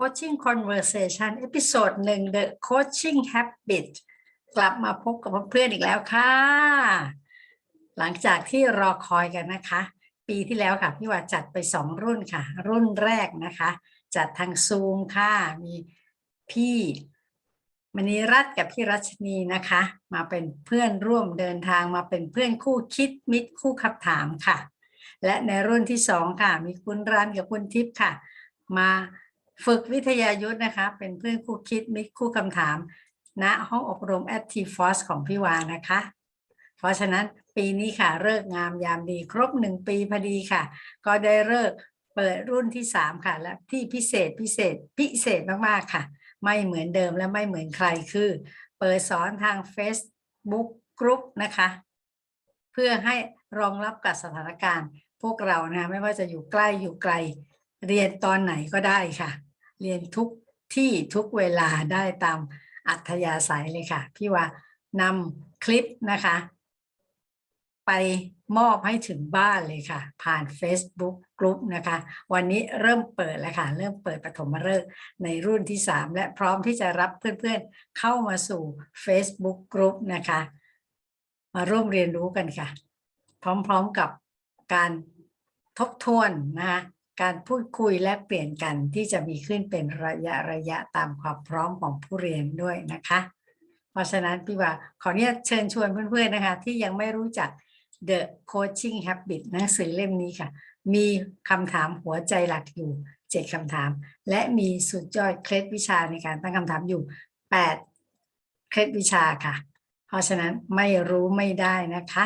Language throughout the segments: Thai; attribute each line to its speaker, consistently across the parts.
Speaker 1: Coaching Conversation เอพิโซดหนึ่ง The Coaching Habit กลับมาพบกับเพื่อนอีกแล้วค่ะ หลังจากที่รอคอยกันนะคะ ปีที่แล้วค่ะ พี่ว่าจัดไปสองรุ่นค่ะ รุ่นแรกนะคะ จัดทางซูมค่ะ มีพี่มณีรัตน์กับพี่รัชนีนะคะ มาเป็นเพื่อนร่วมเดินทางมาเป็นเพื่อนคู่คิดมิตรคู่ขับถามค่ะ และในรุ่นที่สองค่ะ มีคุณรันกับคุณทิพย์ค่ะ มา ฝึกวิทยายุทธนะคะ เป็นเพื่อนคู่คิดมิตรคู่คำถามณห้องอบรม Active Force ของพี่วานะคะ เพราะฉะนั้นปีนี้ค่ะเลิกงามยามดีครบหนึ่งปีพอดีค่ะ ก็ได้เลิกเปิดรุ่นที่สามค่ะ และที่พิเศษพิเศษพิเศษมากๆค่ะ ไม่เหมือนเดิมและไม่เหมือนใครคือ เปิดสอนทาง Facebook Group นะคะ เพื่อให้รองรับกับสถานการณ์ พวกเรานะไม่ว่าจะอยู่ใกล้อยู่ไกล เรียนตอนไหนก็ได้ค่ะ เรียนทุกที่ทุกเวลาได้ตามอัธยาศัยเลยค่ะ พี่ว่านำคลิปนะคะ ไปมอบให้ถึงบ้านเลยค่ะ ผ่าน Facebook กลุ่มนะคะ วันนี้เริ่มเปิดแล้วค่ะ เริ่มเปิดปฐมฤกษ์ในรุ่นที่ 3 และพร้อมที่จะรับเพื่อนๆ เข้ามาสู่ Facebook กลุ่มนะคะ มาร่วมเรียนรู้กันค่ะ พร้อมๆกับการทบทวนนะคะ การพูดคุยและเปลี่ยนกันที่จะมีขึ้นเป็นระยะระยะตามความพร้อมของผู้เรียนด้วยนะคะ เพราะฉะนั้นพี่ว่าขออนุญาตเชิญชวนเพื่อนๆนะคะ ที่ยังไม่รู้จัก The Coaching Habit หนังสือเล่มนี้ค่ะ มีคำถามหัวใจหลักอยู่ 7คำถาม และมีสุดยอดเคล็ดวิชาในการตั้งคำถามอยู่ 8 เคล็ดวิชาค่ะ เพราะฉะนั้นไม่รู้ไม่ได้นะคะ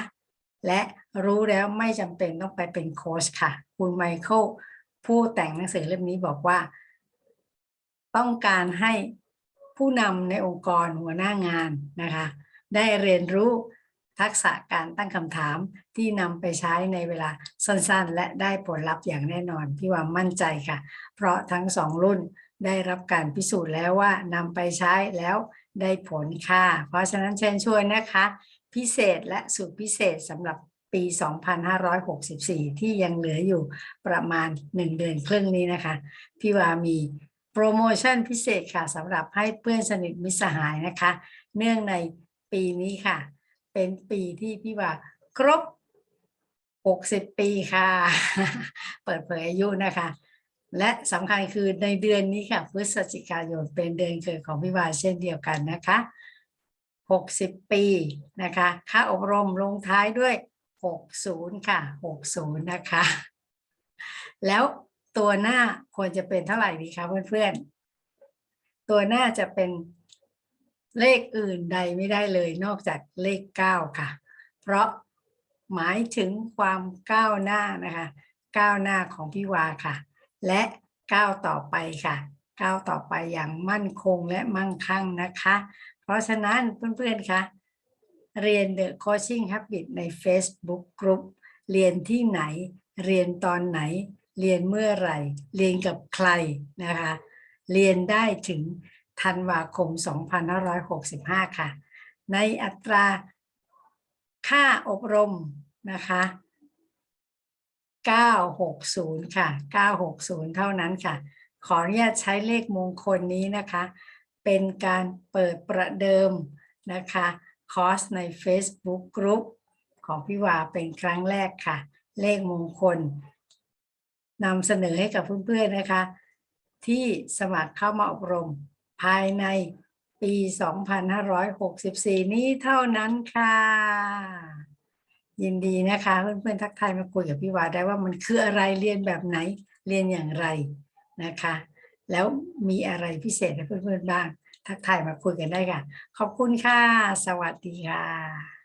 Speaker 1: และรู้แล้วไม่จำเป็นต้องไปเป็นโค้ชค่ะ คุณไมเคิล ผู้แต่งหนังสือเล่มนี้บอกว่า ต้องการให้ผู้นำในองค์กรหัวหน้างานนะคะ ได้เรียนรู้ทักษะการตั้งคำถามที่นำไปใช้ในเวลาสั้นๆ และได้ผลลัพธ์อย่างแน่นอนพี่ว่ามั่นใจค่ะ เพราะทั้งสองรุ่นได้รับการพิสูจน์แล้วว่านำไปใช้แล้วได้ผลค่ะ เพราะฉะนั้นเชิญชวนนะคะ พิเศษและสุดพิเศษสำหรับ ปี 2564 ที่ยังเหลืออยู่ประมาณ 1 เดือนครึ่งนี้นะคะ พี่ว่ามีโปรโมชั่นพิเศษค่ะสำหรับให้เพื่อนสนิทมิสหายนะคะ เนื่องในปีนี้ค่ะ เป็นปีที่พี่ว่าครบ 60 ปีค่ะ เปิดเผยอายุนะคะ และสำคัญคือในเดือนนี้ค่ะพฤศจิกายนเป็นเดือนเกิดของพี่วาเช่นเดียวกันนะคะ 60 ปีนะคะ ค่าอบรมลงท้ายด้วย 60 ค่ะ 60 นะคะ แล้วตัวหน้าควรจะเป็นเท่าไหร่ดีคะเพื่อนๆ ตัวหน้าจะเป็นเลขอื่นใดไม่ได้เลยนอกจากเลข 9 ค่ะ เพราะหมายถึงความก้าวหน้านะคะก้าวหน้าของพี่วาค่ะ และก้าวต่อไปค่ะก้าวต่อไปอย่างมั่นคงและมั่งคั่งนะคะ เพราะฉะนั้นเพื่อนๆคะ เรียน The Coaching Habit ใน Facebook Group เรียนที่ไหน เรียนตอนไหน เรียนเมื่อไหร่ เรียนกับใครนะคะ เรียนได้ถึงธันวาคม 2565 ค่ะ ในอัตราค่าอบรมนะคะ 960 ค่ะ 960 เท่านั้นค่ะ ขออนุญาตใช้เลขมงคลนี้นะคะ เป็นการเปิดประเดิมนะคะ คอร์สใน Facebook Group ของพี่วาเป็นครั้งแรกค่ะ เลขมงคลนำเสนอให้กับเพื่อนๆนะคะ ที่สมัครเข้ามาอบรมภายในปี 2564 นี้เท่านั้นค่ะ ยินดีนะคะ เพื่อนๆทักทายมาคุยกับพี่วาได้ว่ามันคืออะไรเรียนแบบไหนเรียนอย่างไรนะคะ แล้วมีอะไรพิเศษให้เพื่อนๆบ้าง ทักทายมาคุยกันได้ค่ะ ขอบคุณค่ะ สวัสดีค่ะ